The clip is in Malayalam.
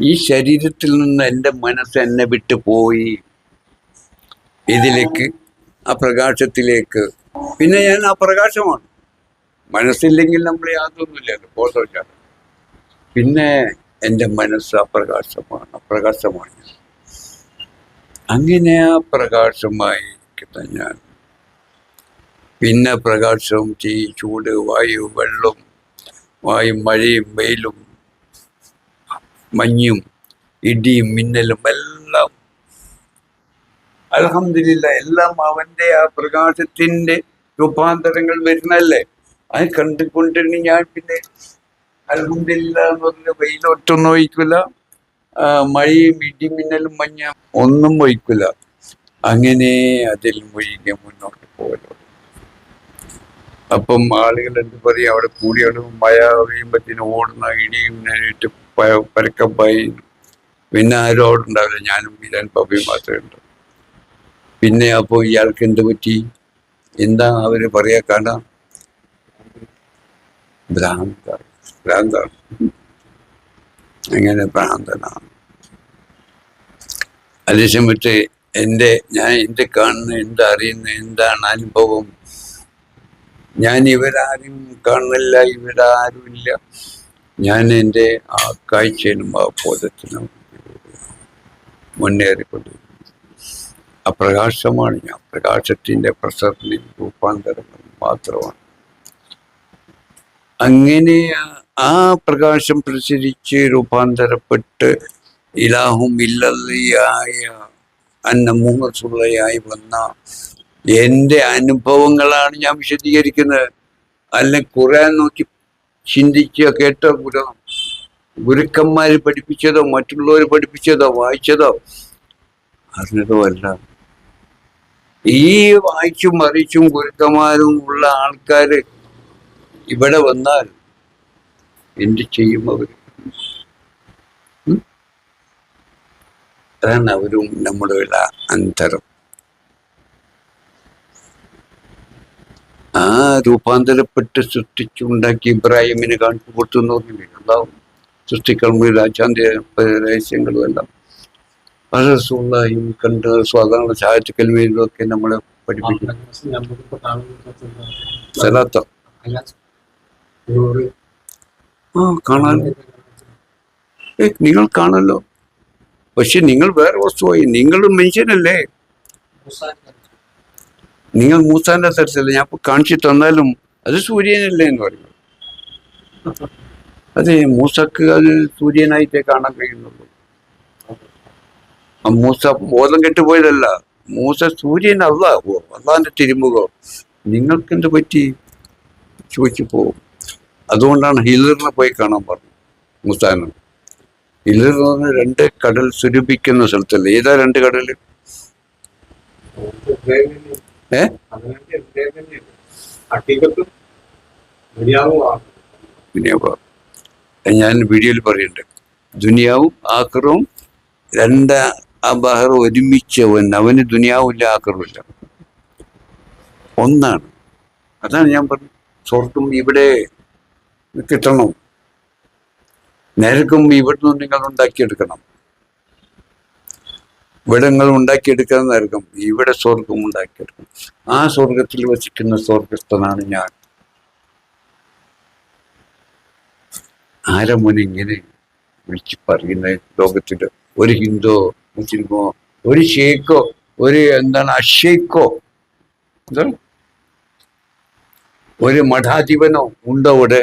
ഈ ശരീരത്തിൽ നിന്ന് എന്റെ മനസ്സ് എന്നെ വിട്ടു പോയി. ഇതിലേക്ക് ആ പ്രകാശത്തിലേക്ക്. പിന്നെ ഞാൻ ആ പ്രകാശമാണ്. മനസ്സില്ലെങ്കിൽ നമ്മൾ യാതൊന്നുമില്ല. ബോധമില്ല പിന്നെ എന്റെ മനസ്സ് അപ്രകാശമാണ് അപ്രകാശമാണ് ഞാൻ. അങ്ങനെ ആ പ്രകാശമായിരിക്കുന്ന ഞാൻ. പിന്നെ പ്രകാശം തീ ചൂട് വായു വെള്ളം വായും മഴയും വെയിലും മഞ്ഞും ഇടിയും മിന്നലും എല്ലാം. അലഹമില്ല എല്ലാം അവന്റെ ആ പ്രകാശത്തിന്റെ രൂപാന്തരങ്ങൾ വരുന്നല്ലേ അത് കണ്ടുകൊണ്ടിരുന്ന് ഞാൻ പിന്നെ അലഹമില്ല എന്ന് പറഞ്ഞ വെയിലൊറ്റൊന്നും ഒഴിക്കില്ല മഴയും ഇടിമിന്നലും മഞ്ഞ ഒന്നും ഒഴിക്കില്ല അങ്ങനെ അതിൽ മുഴുകി മുന്നോട്ട് പോകലോ അപ്പം ആളുകൾ എന്ത് പറയും? അവിടെ കൂടിയാണ് മഴ പെയ്യുമ്പത്തിന് ഓടുന്ന ഇടിയും നേരിട്ട് പ- പരക്കം പിന്നെ ആരും അവിടെ ഉണ്ടാവില്ല. ഞാനും വീരാൻ പപ്പയും മാത്രമേ ഉണ്ട് പിന്നെ അപ്പോൾ ഇയാൾക്ക് എന്ത് പറ്റി? എന്താ അവർ പറയാ? കാണാം ഭ്രാന്ത ഭ്രാന്താണ്. അങ്ങനെ ഭ്രാന്തനാണ്. അതേസമയത്ത് എന്റെ ഞാൻ എന്ത് കാണുന്നു എന്തറിയുന്ന എന്താണ് അനുഭവം? ഞാൻ ഇവരാരും കാണുന്നില്ല ഇവരാരും ഇല്ല ഞാൻ എന്റെ ആ കാഴ്ചയിലും ആ ബോധത്തിനും മുന്നേറിക്കൊണ്ടിരിക്കുന്നു. ആ പ്രകാശമാണ് ഞാൻ. പ്രകാശത്തിന്റെ പ്രസരണയും രൂപാന്തരങ്ങളും മാത്രമാണ്. അങ്ങനെ ആ പ്രകാശം പ്രസരിച്ച് രൂപാന്തരപ്പെട്ട് ഇലാഹും ഇല്ലയായ അന്നമൂഹസുള്ളയായി വന്ന എന്റെ അനുഭവങ്ങളാണ് ഞാൻ വിശദീകരിക്കുന്നത്. അല്ല കുറേ നോക്കി ചിന്തിച്ചോ കേട്ടോ ഗുരു. ഗുരുക്കന്മാർ പഠിപ്പിച്ചതോ മറ്റുള്ളവർ പഠിപ്പിച്ചതോ വായിച്ചതോ? അറിഞ്ഞതോ അല്ല ഈ വായിച്ചും അറിയിച്ചും ഗുരുക്കന്മാരും ഉള്ള ആൾക്കാർ ഇവിടെ വന്നാൽ എന്ത് ചെയ്യും അവർ അതാണ് അവരും നമ്മളുള്ള അന്തരം ആ രൂപാന്തരപ്പെട്ട് സൃഷ്ടിച്ചുണ്ടാക്കി ഇബ്രാഹിമിനെ കാണിച്ചു കൊടുത്തു എന്ന് സൃഷ്ടിക്കൾ മുതൽ രാജാന്തി രഹസ്യങ്ങളും എല്ലാം റസൂള്ളായും കണ്ട് കൽവിയിലും ഒക്കെ നമ്മളെ പഠിപ്പിക്കും ആ കാണാൻ. നിങ്ങൾ കാണല്ലോ. പക്ഷെ നിങ്ങൾ വേറെ വസ്തുവായി. നിങ്ങളും മനുഷ്യനല്ലേ? നിങ്ങൾ മൂസാന്റെ തരത്തില്ല ഞാൻ കാണിച്ചു തന്നാലും അത് സൂര്യനല്ലേ എന്ന് പറയും. അതെ മൂസക്ക് അത് സൂര്യനായിട്ടേ കാണാൻ കഴിയുന്നുള്ളൂ. മൂസ ബോധം കെട്ടുപോയതല്ല. മൂസ സൂര്യൻ അള്ളാഹോ അള്ളാന്റെ തിരുമുഖോ. നിങ്ങൾക്ക് എന്ത് പറ്റി? ചോദിച്ചു പോകും. അതുകൊണ്ടാണ് ഹിലറിനെ പോയി കാണാൻ പറഞ്ഞു മൂസാനം. ഹിലർ എന്ന് പറഞ്ഞാൽ രണ്ട് കടൽ സ്വരൂപിക്കുന്ന സ്ഥലത്തല്ലേ? ഏതാ രണ്ട് കടൽ ദുനിയാവ്. ഞാൻ വീഡിയോയിൽ പറയുന്നുണ്ട്. ദുനിയാവും ആക്രവും രണ്ട് ആ ബഹർ ഒരുമിച്ചവൻ. അവന് ദുനിയാവില്ല ആക്രമില്ല ഒന്നാണ്. അതാണ് ഞാൻ പറഞ്ഞത് സ്വർഗം ഇവിടെ കിട്ടണം. നരകം ഇവിടുന്ന് നിങ്ങൾ ഉണ്ടാക്കിയെടുക്കണം. ഇവിടെ നിങ്ങൾ ഉണ്ടാക്കിയെടുക്കാൻ നരകം ഇവിടെ സ്വർഗം ഉണ്ടാക്കിയെടുക്കും. ആ സ്വർഗത്തിൽ വസിക്കുന്ന സ്വർഗസ്ഥനാണ് ഞാൻ. ആരെ ഇങ്ങനെ വിളിച്ച് പറയുന്ന ലോകത്തിൽ ഒരു ഹിന്ദുവോ മുസ്ലിമോ ഒരു ഷെയ്ക്കോ ഒരു എന്താണ് എന്താണ് ഒരു മഠാധിപനോ ഉണ്ടോ ഇവിടെ